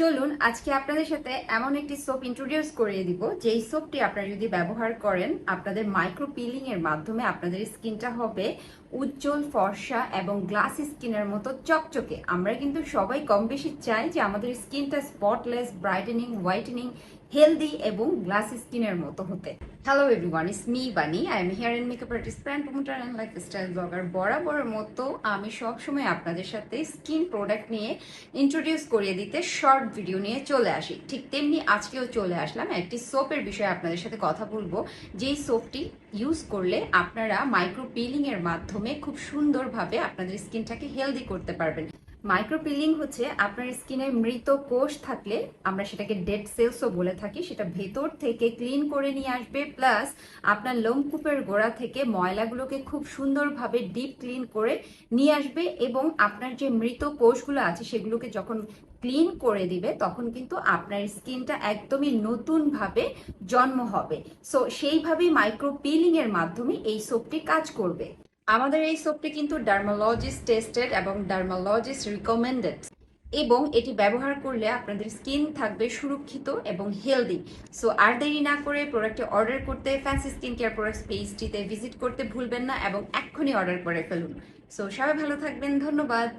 চলুন আজকে আপনাদের সাথে এমন একটি সোপ ইন্ট্রোডিউস করিয়ে দিব, যেই সোপটি আপনারা যদি ব্যবহার করেন, আপনাদের মাইক্রো পিলিং এর মাধ্যমে আপনাদের স্কিনটা হবে উজ্জ্বল, ফর্সা এবং গ্লাস স্কিনের মতো চকচকে। আমরা কিন্তু সবাই কম বেশি চাই যে আমাদের স্কিনটা স্পটলেস ব্রাইটেনিং হোয়াইটেনিং হেলদি এবং গ্লাস স্কিনের মতো হতে। Hello everyone is me Bani I am hair and makeup artist brand promoter and lifestyle blogger বরাবরের মতো আমি সবসময় আপনাদের সাথে স্কিন প্রোডাক্ট নিয়ে ইন্ট্রোডিউস করিয়ে দিতে শর্ট ভিডিও নিয়ে চলে আসি। ঠিক তেমনি আজকেও চলে আসলাম। একটি সোপের বিষয়ে আপনাদের সাথে কথা বলব। যেই সোপটি ইউজ করলে আপনারা মাইক্রো পিলিং এর মাধ্যমে খুব সুন্দরভাবে আপনাদের স্কিনটাকে হেলদি করতে পারবেন। মাইক্রো পিলিং হচ্ছে আপনার স্কিনে মৃত কোষ থাকলে আমরা সেটাকে ডেড সেলসও বলে থাকি। সেটা ভেতর থেকে ক্লিন করে নিয়ে আসবে প্লাস আপনার লোমকূপের গোড়া থেকে ময়লাগুলোকে খুব সুন্দরভাবে ডিপ ক্লিন করে নিয়ে আসবে এবং আপনার যে মৃত কোষগুলো আছে সেগুলোকে যখন ক্লিন করে দিবে, তখন কিন্তু আপনার স্কিনটা একদমই নতুনভাবে জন্ম হবে। সো সেইভাবেই মাইক্রো পিলিং মাধ্যমে এই সোপটি কাজ করবে। আমাদের এই সোপটি কিন্তু ডার্মালজিস্ট টেস্টেড এবং ডার্মালজিস্ট রিকমেন্ডেড এবং এটি ব্যবহার করলে আপনাদের স্কিন থাকবে সুরক্ষিত এবং হেলদি সো আর দেরি না করে প্রোডাক্টটি অর্ডার করতে ফ্যান্সি স্কিন কেয়ার প্রোডাক্টস পেজটিতে ভিজিট করতে ভুলবেন না এবং এক্ষুনি অর্ডার করে ফেলুন। সো সবাই ভালো থাকবেন, ধন্যবাদ।